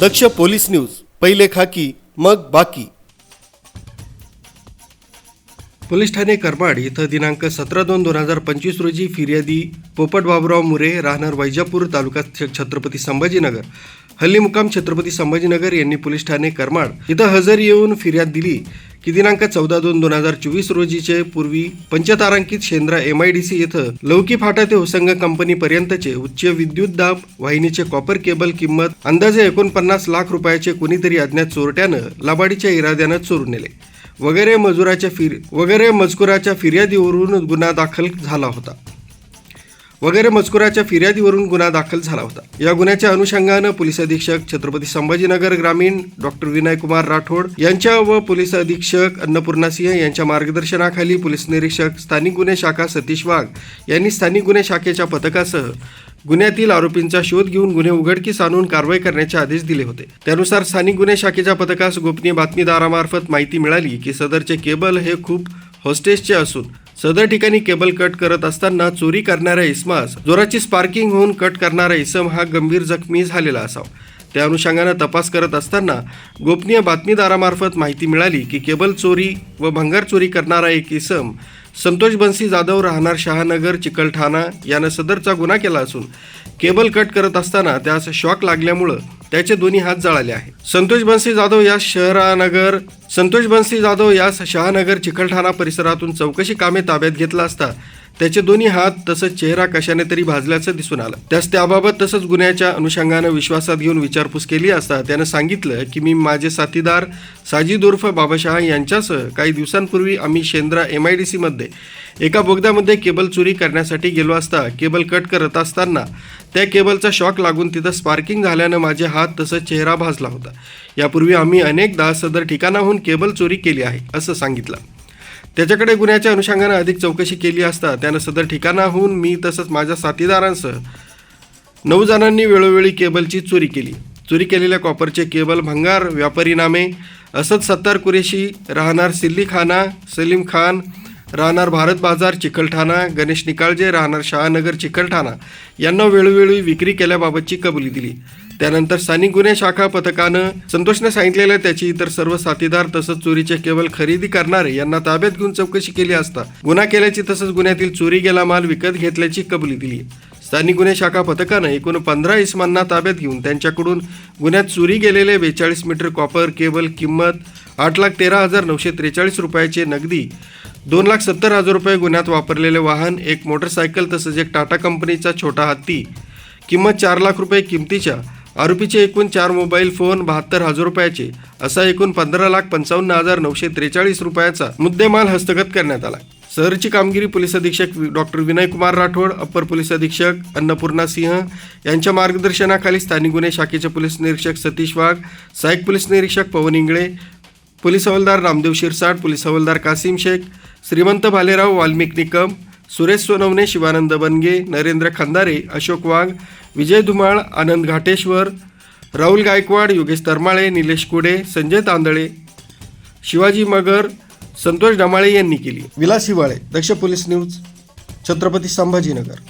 दक्ष police news पहिले खाकी मग बाकी. पोलीस ठाणे करमाड इथं दिनांक सतरा दोन दोन हजार पंचवीस रोजी फिर्यादी पोपट बाबुराव मुरे राहणार वैजापूर तालुका छ- छत्रपती संभाजीनगर. हल्ली मुकाम छत्रपती संभाजीनगर यांनी पोलीस ठाणे करमाड इथं हजर येऊन फिर्याद दिली. की दिनांक चौदा दोन दोन हजार चोवीस रोजीचे पूर्वी पंचतारांकित Shendra M I D C येथे लौकी फाटा ते होसंग कंपनीपर्यंतचे उच्च विद्युत दाब वाहिनीचे कॉपर केबल किंमत अंदाजे एकोणपन्नास लाख रुपयाचे कुणीतरी अज्ञात चोरट्यानं लबाडीच्या इराद्यानं चोरून नेले. वगैरे मजुराच्या फिर वगैरे मजकुराच्या फिर्यादीवरून गुन्हा दाखल झाला होता. वगैरे मजकुराच्या फिर्यादीवरून गुन्हा दाखल झाला होता. या गुन्ह्याच्या अनुषंगानं पोलीस अधीक्षक छत्रपती संभाजीनगर ग्रामीण डॉक्टर विनयकुमार राठोड यांच्या व पोलीस अधीक्षक अन्नपूर्णा सिंह यांच्या मार्गदर्शनाखाली पोलीस निरीक्षक स्थानिक गुन्हे शाखा सतीश वाघ यांनी स्थानिक गुन्हे शाखेच्या पथकासह गुन्ह्यातील आरोपींचा शोध घेऊन गुन्हे उघडकीस आणून कारवाई करण्याचे आदेश दिले होते. त्यानुसार स्थानिक गुन्हे शाखेच्या पथकास गोपनीय बातमीदारामार्फत माहिती मिळाली की सदरचे केबल हे खूप होस्टेसचे असून सदर ठिकाणी केबल कट करत असताना चोरी करणाऱ्या इसमास जोराची स्पार्किंग होऊन कट करणारा इसम हा गंभीर जखमी झालेला असावा. त्या अनुषंगानं तपास करत असताना गोपनीय बातमीदारामार्फत माहिती मिळाली की केबल चोरी व भंगार चोरी करणारा एक इसम संतोष बन्सी जाधव राहणार शहानगर चिकलठाणा यानं सदरचा गुन्हा केला असून केबल कट करत असताना त्यास शॉक लागल्यामुळं त्याचे दोन्ही हात जळाले आहे संतोष बनसी जाधव या शहरानगर संतोष बनसी जाधव यास शहानगर चिकलठाणा परिसरातून चौकशी कामे ताब्यात घेतला असता त्याचे दोन्ही हात तसंच चेहरा कशाने तरी भाजल्याचं दिसून आलं. त्यास त्याबाबत तसंच गुन्ह्याच्या अनुषंगानं विश्वासात घेऊन विचारपूस केली असता त्यानं सांगितलं की मी माझे साथीदार साजिद उर्फ बाबाशहा यांच्यासह काही दिवसांपूर्वी आम्ही शेंद्रा एम आय डी सीमध्ये एका बोगद्यामध्ये केबल चोरी करण्यासाठी गेलो असता केबल कट करत असताना त्या केबलचा शॉक लागून तिथं स्पार्किंग झाल्यानं माझे हात तसंच चेहरा भाजला होता. यापूर्वी आम्ही अनेकदा सदर ठिकाणाहून केबल चोरी केली आहे असं सांगितलं. त्याच्याकडे गुन्ह्याच्या अनुषंगानं अधिक चौकशी केली असता त्यानं सदर ठिकाणाहून मी तसंच माझ्या साथीदारांसह नऊ जणांनी वेळोवेळी केबलची चोरी केली. चोरी केलेल्या कॉपरचे केबल भंगार व्यापारी नामे असद सत्तार कुरेशी राहणार सिल्ली खाना सलीम खान राहणार भारत बाजार चिकलठाणा गणेश निकाळजे राहणार शहानगर चिकलठाणा यांना वेळोवेळी विक्री केल्याबाबतची कबुली दिली. त्यानंतर स्थानिक गुन्हे शाखा पथकानं संतोषने सांगितलेलं त्याची इतर सर्व साथीदार तसंच चोरीचे केवळ खरेदी करणारे यांना ताब्यात घेऊन चौकशी केली असता गुन्हा केल्याची तसंच गुन्ह्यातील चोरी गेला माल विकत घेतल्याची कबुली दिली. स्थानिक गुन्हे शाखा पथकानं एकूण पंधरा इसमांना ताब्यात घेऊन त्यांच्याकडून गुन्ह्यात चोरी गेलेले बेचाळीस मीटर कॉपर केबल किंमत आठ लाख तेरा हजार नऊशे त्रेचाळीस रुपयाचे नगदी दोन लाख सत्तर हजार रुपये गुन्ह्यात वापरलेले वाहन एक मोटरसायकल तसंच एक टाटा कंपनीचा छोटा हत्ती. किंमत चार लाख रुपये किमतीच्या. आरोपीचे एकूण चार मोबाईल फोन बहात्तर हजार रुपयाचे. असा एकूण पंधरा लाख पंचावन्न हजार नऊशे त्रेचाळीस रुपयाचा मुद्देमाल हस्तगत करण्यात आला. शहरची कामगिरी पोलीस अधीक्षक doctor Vinaykumar Rathod upper police अधीक्षक अन्नपूर्णा सिंह यांच्या मार्गदर्शनाखाली स्थानिक गुन्हे शाखेचे पोलीस निरीक्षक सतीश वाघ सहाय्यक पोलीस निरीक्षक पवन इंगळे पोलीस हवालदार रामदेव शिरसाट पोलीस हवालदार कासिम शेख श्रीमंत भालेराव वाल्मिक निकम सुरेश सोनवणे शिवानंद बनगे नरेंद्र खंदारे अशोक वाघ विजय धुमाळ आनंद घाटेश्वर राहुल गायकवाड योगेश तरमाळे निलेश कुडे संजय तांदळे शिवाजी मगर संतोष डमाळे यांनी केली. Vilas Hiwale Daksh police news Chhatrapati Sambhajinagar.